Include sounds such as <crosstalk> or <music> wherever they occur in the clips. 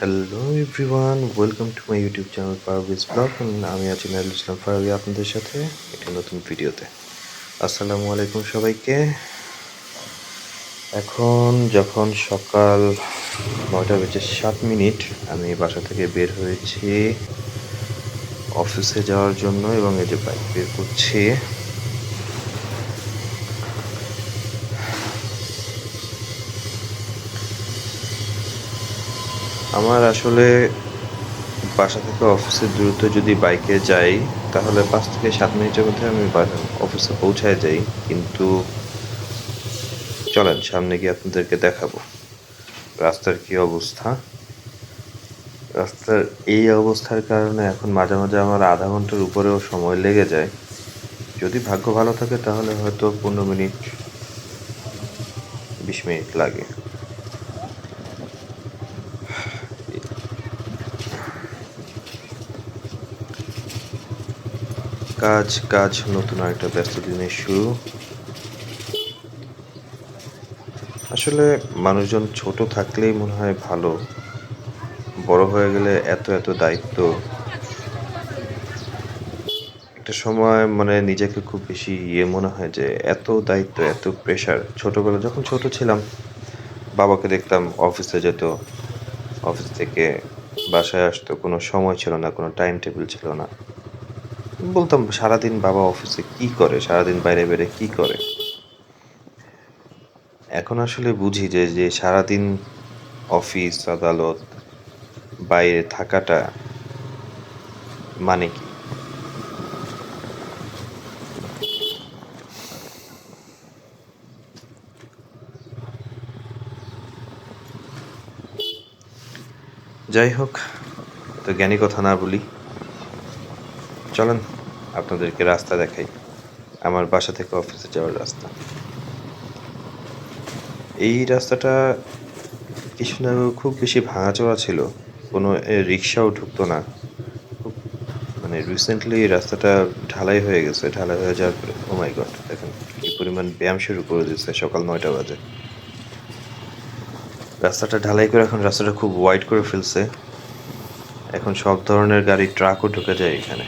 Hello everyone welcome to my YouTube channel Parvez blog আমি আছি Nile ইসলাম Furby আপনাদের সাথে একটি নতুন ভিডিওতে। আসসালামু আলাইকুম সবাইকে। এখন যখন সকাল নয়টা বেজে সাত মিনিট, আমি বাসা থেকে বের হয়েছি। অফিসে যাওয়ার জন্য এবং এই যে বাইক বের করছি আমার আসলে বাসা থেকে অফিসের দূরত্ব যদি বাইকে যাই, তাহলে পাঁচ থেকে সাত মিনিটের মধ্যে আমি অফিসে পৌঁছায় যাই। কিন্তু চলেন, সামনে গিয়ে আপনাদেরকে দেখাবো। রাস্তার কি অবস্থা? রাস্তার এই অবস্থার কারণে এখন মাঝে মাঝে আমার আধা ঘণ্টার উপরেও সময় লেগে যায়। যদি ভাগ্য ভালো থাকে, তাহলে হয়তো পনেরো মিনিট, বিশ মিনিট লাগে। কাজ কাজ, নতুন আরেকটা ব্যস্ত দিনের শুরু। আসলে মানুষজন ছোট থাকলেই মনে হয় ভালো। বড় হয়ে গেলে এত এত দায়িত্ব। একটা সময় মানে নিজেকে খুব বেশি ইয়ে মনে হয় যে এত দায়িত্ব, এত প্রেশার ছোটবেলা যখন ছোট ছিলাম, বাবাকে দেখতাম অফিসে যেত। অফিস থেকে বাসায় আসতো, কোনো সময় ছিল না, কোনো টাইম টেবিল ছিল না। বলতাম, সারাদিন বাবা অফিসে কি করে? সারাদিন বাইরে বেরে কি করে? এখন আসলে বুঝি যে যে সারাদিন অফিস আদালত, বাইরে থাকাটা মানে কি? যাই হোক, তো জ্ঞানী কথা না বলি। চলেন। আপনাদেরকে রাস্তা দেখাই। আমার বাসা থেকে অফিসে যাওয়ার রাস্তা। এই রাস্তাটা কিছুদিন আগে খুব বেশি ভাঙাচোরা ছিল। কোনো রিক্সাও ঢুকতো না। খুব মানে রিসেন্টলি রাস্তাটা ঢালাই হয়ে গেছে। ঢালাই হয়ে যাওয়ার পরে ও মাই গড দেখেন কি পরিমাণ ব্যায়াম শুরু করে দিচ্ছে সকাল নয়টা বাজে। রাস্তাটা ঢালাই করে এখন রাস্তাটা খুব ওয়াইড করে ফেলছে। এখন সব ধরনের গাড়ি ট্রাকও ঢুকে যায় এখানে।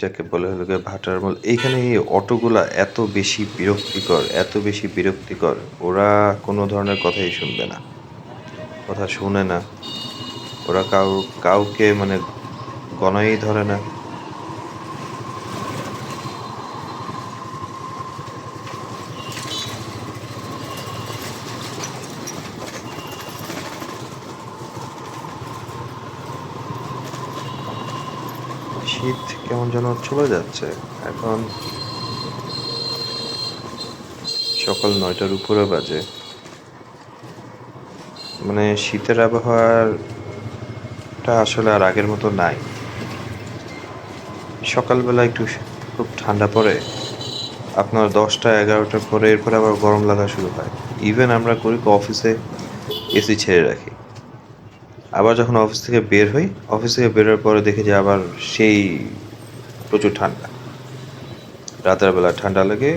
এইটাকে বলে হলো গিয়ে ভাটার মল। এইখানে এই অটোগুলা এত বেশি বিরক্তিকর, এত বেশি বিরক্তিকর, ওরা কোনো ধরনের কথাই শুনবে না। কথা শুনে না। ওরা কাউ, কাউকে মানে গণাই ধরে না। শীত কেমন যেন চলে যাচ্ছে। এখন সকাল নয়টার উপরে বাজে। মানে শীতের আবহাওয়াটা আসলে আর আগের মতো নাই। সকালবেলা একটু খুব ঠান্ডা পড়ে, আপনার দশটা, এগারোটার পরে এরপরে আবার গরম লাগা শুরু হয়। ইভেন আমরা করি অফিসে এসি ছেড়ে রাখি। আবার যখন অফিস থেকে বের হই অফিস থেকে বেরোর পরে দেখি যে আবার সেই প্রচুর ঠান্ডা। রাতের বেলা ঠান্ডা লাগে,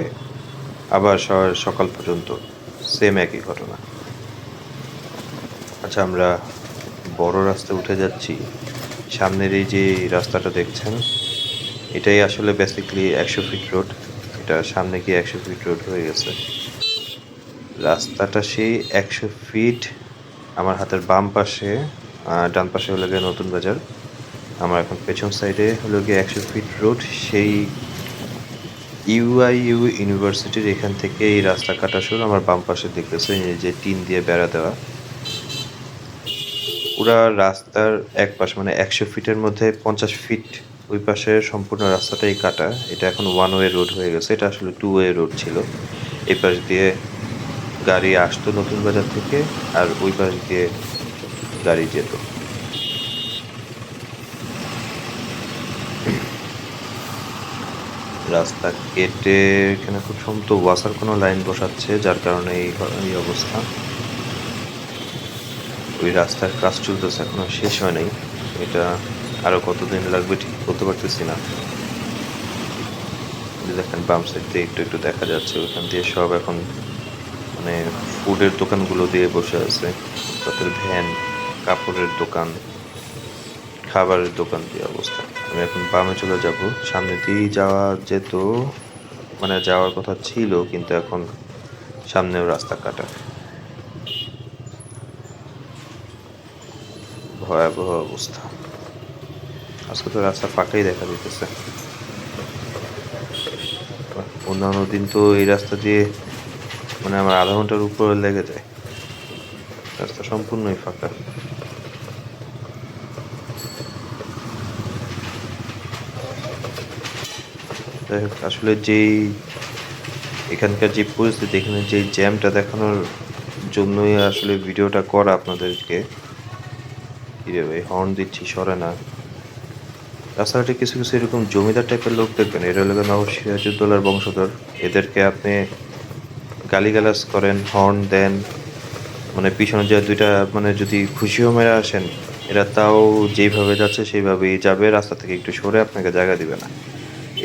আবার সকাল পর্যন্ত সেম একই ঘটনা। আচ্ছা আমরা বড় রাস্তা উঠে যাচ্ছি। সামনের এই যে রাস্তাটা দেখছেন, এটাই আসলে বেসিক্যালি একশো ফিট রোড এটা সামনে গিয়ে একশো ফিট রোড হয়ে গেছে। রাস্তাটা সেই একশো ফিট আমার হাতের বাম পাশে ডান পাশে হলো গিয়ে নতুন বাজার। আমার এখন পেছন সাইডে হলো গিয়ে একশো ফিট রোড সেই ইউআইইউ ইউনিভার্সিটির এখান থেকে এই রাস্তা কাটা শুরু। আমার বাম পাশে দেখতেছেন এই যে টিন দিয়ে বেড়া দেওয়া। পুরা রাস্তার এক পাশ মানে একশো ফিটের মধ্যে পঞ্চাশ ফিট ওই পাশে সম্পূর্ণ রাস্তাটাই কাটা। এটা এখন ওয়ান ওয়ে রোড হয়ে গেছে। এটা আসলে টু ওয়ে রোড ছিল। এই পাশ দিয়ে গাড়ি আসতো নতুন বাজার থেকে, আর ওই পাশ দিয়ে গাড়ি যেত। রাস্তা কেটে এখানে খুব সম্ভবত ওয়াসার কোনো লাইন বসাচ্ছে, যার কারণে এই অবস্থা। ওই রাস্তার কাজ চলতেছে, এখনও শেষ হয় নাই। এটা আরও কতদিন লাগবে ঠিক বলতে পারতেছি না। দেখেন, বাম সাইড দিয়ে একটু একটু দেখা যাচ্ছে, ওখান দিয়ে সব এখন মানে ফুডের দোকানগুলো দিয়ে বসে আছে তাদের ভ্যান কাপড়ের দোকান, খাবারের দোকান দিয়ে অবস্থা। আমি এখন বামে চলে যাব। সামনে দিয়েই যাওয়া যেত মানে যাওয়ার কথা ছিল, কিন্তু এখন সামনেও রাস্তা কাটা। ভয়াবহ অবস্থা। আজকে তো রাস্তা ফাঁকাই দেখা দিতেছে। অন্যান্য দিন তো এই রাস্তা দিয়ে মানে আমার আধা ঘণ্টার উপরে লেগে যায়। রাস্তা সম্পূর্ণই ফাঁকা যাই হোক আসলে যেই এখানকার যে পরিস্থিতি এখানে যে জ্যামটা দেখানোর জন্যই আসলে ভিডিওটা করা আপনাদেরকে হর্ন দিচ্ছি সরে না রাস্তাঘাটে কিছু কিছু এরকম জমিদার টাইপের লোক দেখবেন এরা হলো নবাব সিরাজউদ্দৌলার বংশধর এদেরকে আপনি গালিগালাজ করেন হর্ন দেন মানে পিছনে যে দুইটা মানে যদি খুশিও মেরে আসেন, এরা তাও যেইভাবে যাচ্ছে সেইভাবেই যাবে, রাস্তা থেকে একটু সরে আপনাকে জায়গা দিবে না।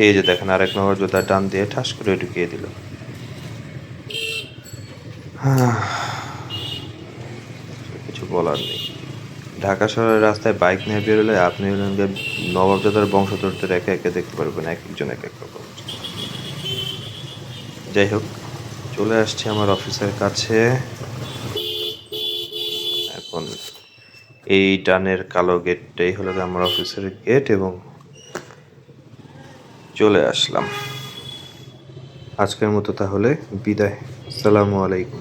এই যে দেখেন, আরেক নম্বর জোতা টান দিয়ে ঠাস করে ঢুকিয়ে দিল। <sighs> কিছু বলার নেই। ঢাকা শহরের রাস্তায় বাইক নিয়ে বেরোলে আপনি হলেন গিয়ে নবাবজাদার বংশধরদের একে একে দেখতে পারবেন, এক একজন এক এক রকম। যাই হোক, চলে আসছি আমার অফিসের কাছে এখন এই ডানের কালো গেটটাই হলো আমার অফিসের গেট এবং চলে আসলাম। আজকের মতো তাহলে বিদায়। আসসালামু আলাইকুম।